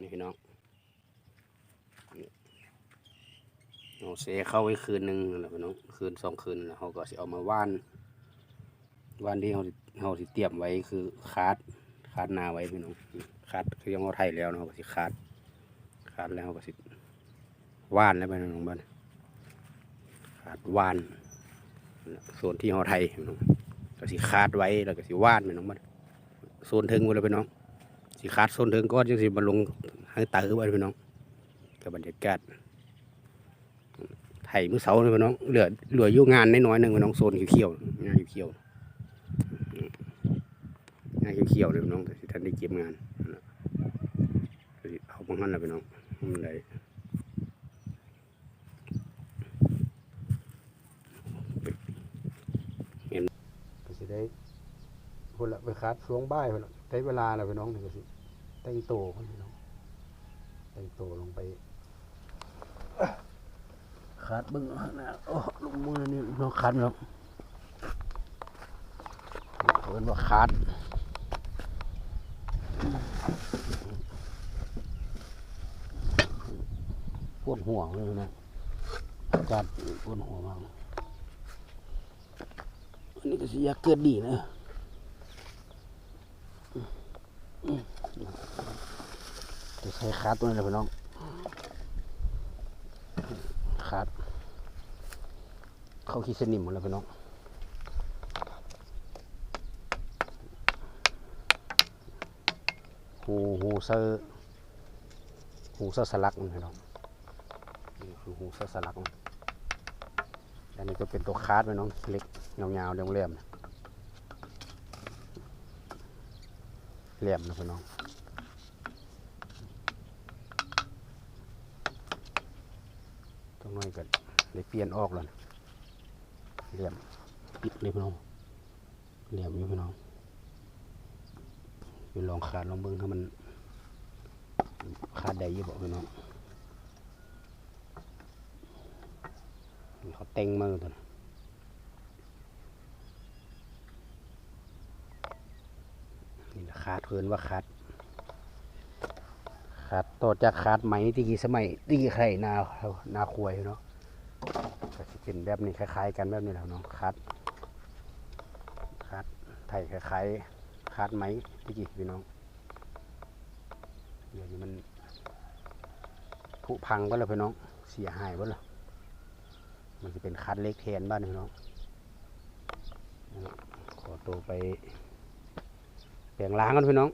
นี่พี่น้องเอาเสเข้าไว้คืนหนึ่งนั่นแหละพี่น้องคืนสองคืนเขาก็สิเอามาว่านว่านที่เขาเขาสิเตรียมไว้คือคาดคาดนาไว้พี่น้องคาดคือยังเขาไทยแล้วเนาะเขาก็สิคาดคาดแล้วเขาก็สิว่านแล้วไปน้องบ้านคาดว่านส่วนที่เขาไทยพี่น้องก็สิคาดไว้แล้วก็สิว่านไปน้องบ้านโซนถึงหมดเลยพี่น้อง สิขาดโซนถึงก้อนจังสิมาลงให้ตาคือว่าพี่น้องกับบรรยากาศไถมือเสาเลยพี่น้องเหลือเหลืออยู่งานน้อยๆหนึ่งพี่น้องโซนเขียวๆงานเขียวๆงานเขียวๆเลยพี่น้องแต่สิท่านได้เก็บงานเอาบางท่านละพี่น้องมันได้เห็นก็สิได้พูดละไปคัดช่วงบ่ายพุ่นละ ได้เวลาแล้วพี่น้องหนี่ก็สิแต่งโตวก่อนพี่น้องแต่งโตลงไปขาดบึ้งเอนะโอ้ลูกมือนี่น้องขาดเนาะเป็นว่าขาดปวดหัวเลยนะอากาศปวดหัวมากอันนี้ก็สิยากเกิดดีนะ จะใช้คาดตัวนี้เลยพี่น้องคาดเข้าขี้สนิมหมดแล้วพี่น้องหูหูเซอร์หูเซอร์สลักมันพี่น้องนี่คือหูเซอร์สลักมันอันนี้ก็เป็นตัวคาดพี่น้องเล็กยาวๆเรียมๆ นะเหลี่ยมนะพี่น้องตรงน้อยก็ได้เปลี่ยนออกแล้วนะเหลี่ยมปิดเลยพี่น้องเหลี่ยมอยู่พี่น้องไปลองขาดลองเบิ้งถ้ามันขาดได้ยี่บอกพี่น้องเขาเต็งมือตัวนะนี่นะ ขาดเพื่อนว่าขาดขาดต่อจากขาดไหมที่กี่สมัยที่กี่ไข่นานาควยเนาะก็สิเป็นแบบนี้คล้ายๆ กันแบบนี้แหล้วเนาะขาดขาดไทยคล้ายๆขาดไหมที่กี่พี่น้องเดี๋ยวนี้มันผุพังก็แล้วพี่น้องเสียหายก็แล้วมันจะเป็นคัดเล็กแทนบ้านพี่น้องขอตัวไป แปลงล้างกันพี่น้อง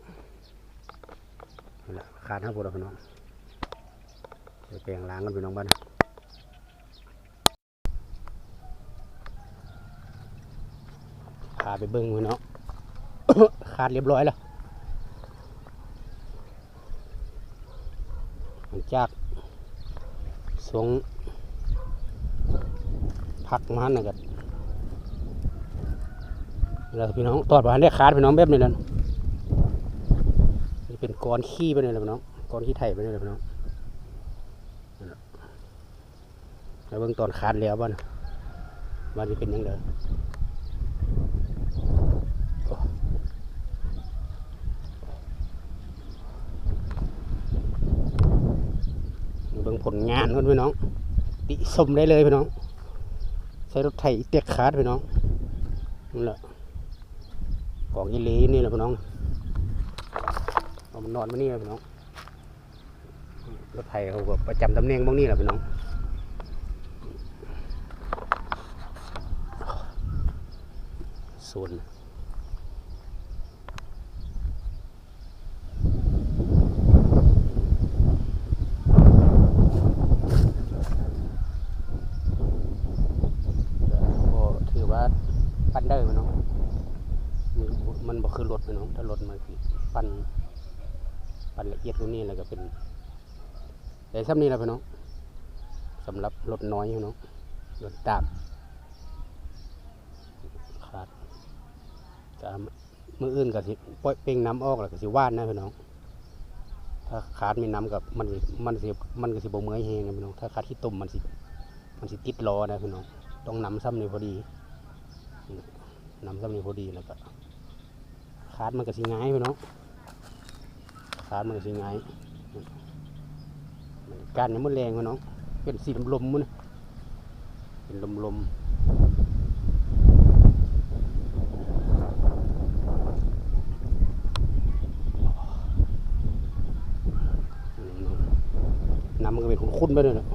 นั่แหละขาดห้าพวกเราพี่น้องไปแปลงล้างกันพี่น้องบ้านขาไปเบิ้งพี่น้องขาดเรียบร้อยแล้วหลังจากสวงพักมาหนึ่งกันแล้วพี่น้องตอดมาได้ขาดพี่น้องแบบนี้แล้ เป็นก้อนขี้ไปเลยนะพี่น้องก้อนขี้ไถ่ไปเลยนะพี่น้องแล้วเบิ่งตอนคานแล้วบ้านบ้านจะเป็นยังไงเบิ่งผลงานกันพี่น้อง ติสมได้เลยพี่น้อง ใช้รถไถเตียกคาดพี่น้องนั่นแหละของอีหลีนี่แหละพี่น้อง มันนอนมานี่เลยพี่น้องรถไถเขาก็ประจำตำแหน่งบ้างนี่แหละพี่น้องส่วนก็ถือว่าปั้นได้พี่น้องมันบ่คือรถพี่น้องถ้ารถมันปั้น ปันละเอียดตรงนี้แล้วก็เป็นแต่ซ้ำนี้แหละพี่น้องสำหรับรถน้อยพี่น้องรถตามขาดจะมืออื่นก็สิปล่อยเป่งน้ำออกแล้วก็สิว่านนะพี่น้อง ถ้าขาดมีน้ำกับมันมันสิมันก็สิบ่เมื่อยแหงนะพี่น้องถ้าขาดที่ตุ่มมันสิมันสิติดล้อนะพี่น้องต้องน้ำซ้ำนี่พอดีน้ำซ้ำนี่พอดีแล้วก็ขาดมันก็สิง่ายพี่น้อง ขาดมันสิง่ายการนี่มันแรงวะน้องเป็นสีลมๆมันนเป็นลมๆน้ำมันก็เป็นขุ่นๆไปเลยนะ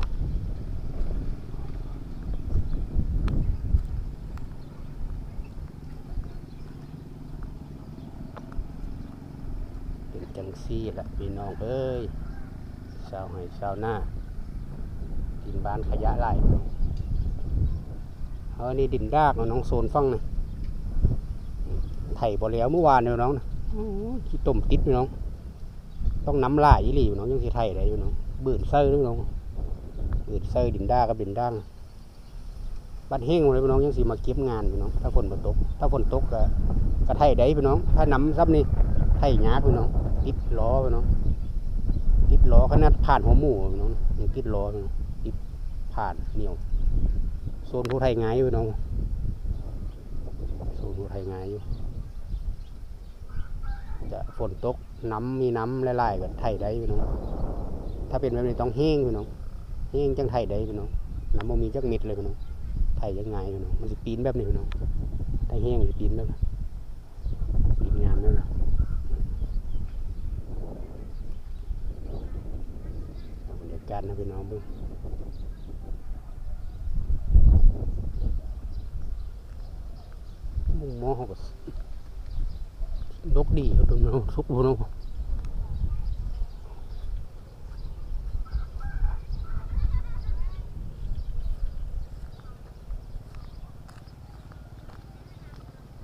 จังซี่ละพี่น้องเอ้ยชาวไห้ชาวหน้าดินบ้านขยะหลายเออนี่ดินดากเนาะน้องโซนฟังนะไถบ่แล้วเมื่อวานเนี่ยน้องนะขี้ต้มติดพี่น้อง ต้องน้ำลายอีหลีอยู่น้องยังสิไถได้อยู่น้องบื่นเซอร์ด้วยน้องบื่นเซอร์ดินดากับดินด่างบ้านเฮงเลยพี่น้องยังสิมาเก็บงานพี่น้องถ้าฝนบ่ตก ถ้าฝนตกก็ก็ไถได้พี่น้อง ถ้าน้ำซับนี่ไถยากพี่น้อง ติดล้อพี่น้องติดล้อขนาดผ่านหัวหมูพี่น้องยังติดล้อพี่น้องผ่านเหนียวโซนผู้ไทยง่ายอยู่น้องโซนผู้ไทยง่ายอยู่จะฝนตกน้ำมีน้ำหลายๆกันไทยได้อยู่น้องถ้าเป็นแบบนี้ต้องแห้งอยู่น้องแห้งจังไทยได้อยู่น้องน้ำมันมีจักเม็ดเลยพี่น้องไทยยังไงอยู่น้องมันจะปีนแบบนี้พี่น้องถ้าแห้งจะปีนแบบปีนงามแล้วนะบรรยา การนะพี่น้องเบิ่งมุงมอเขาก็ดกดีเขาตรงนั้นสุกบนน้อา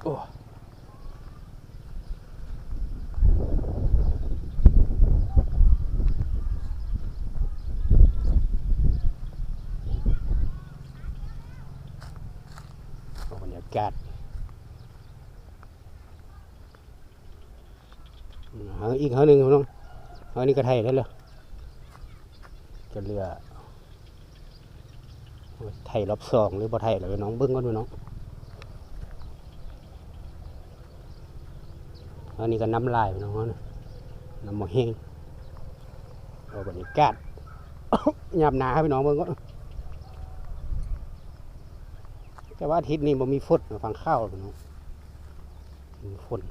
โอ้ บรรยากาศเอาอีกเขาหนึ่งน้องเอาอันนี้ก็ไทยแล้วเหรอจะเรือไทยรอบสองหรือบ่ไทยแล้วน้องเบิ้งก่อนพี่น้องอันนี้ก็น้ำลายน้องนะน้ำหมอแห้งเอาบรรยากาศยามหนาครับพี่น้องเบิ้งก่อน แต่ว่าอาทิตย์นี้บ่มีฝนฟังข้าวพี่น้องมีฝน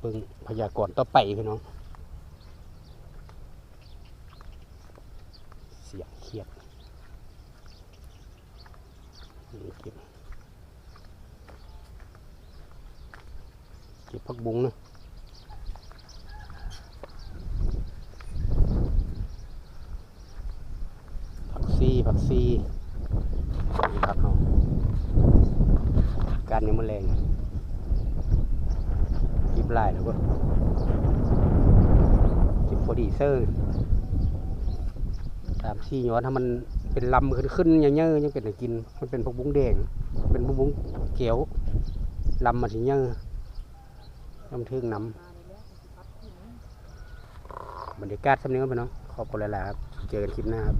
เบิ่งพยากรณ์ต่อไปพี่น้องเสียงเครียดเก็บเก็บผักบุ้งนะ ผักซีผักซีนี่ผักเขาการยังมะแรงกิบลายแล้วก็กิบพอดีเซอร์ตามที่ย้อนถ้ามันเป็นลำขึ้นขึ้นๆเยอะๆยังเป็นให้กิน มันเป็นพวกบุ้งแดง เป็นบุ้งบุ้งเขียวลำมันสิเยอะน้ำทึ่งน้ำบรรยากาศสำเนียงไปเนาะขอบคุณหลายๆครับ เจอกันคลิปหน้าครับ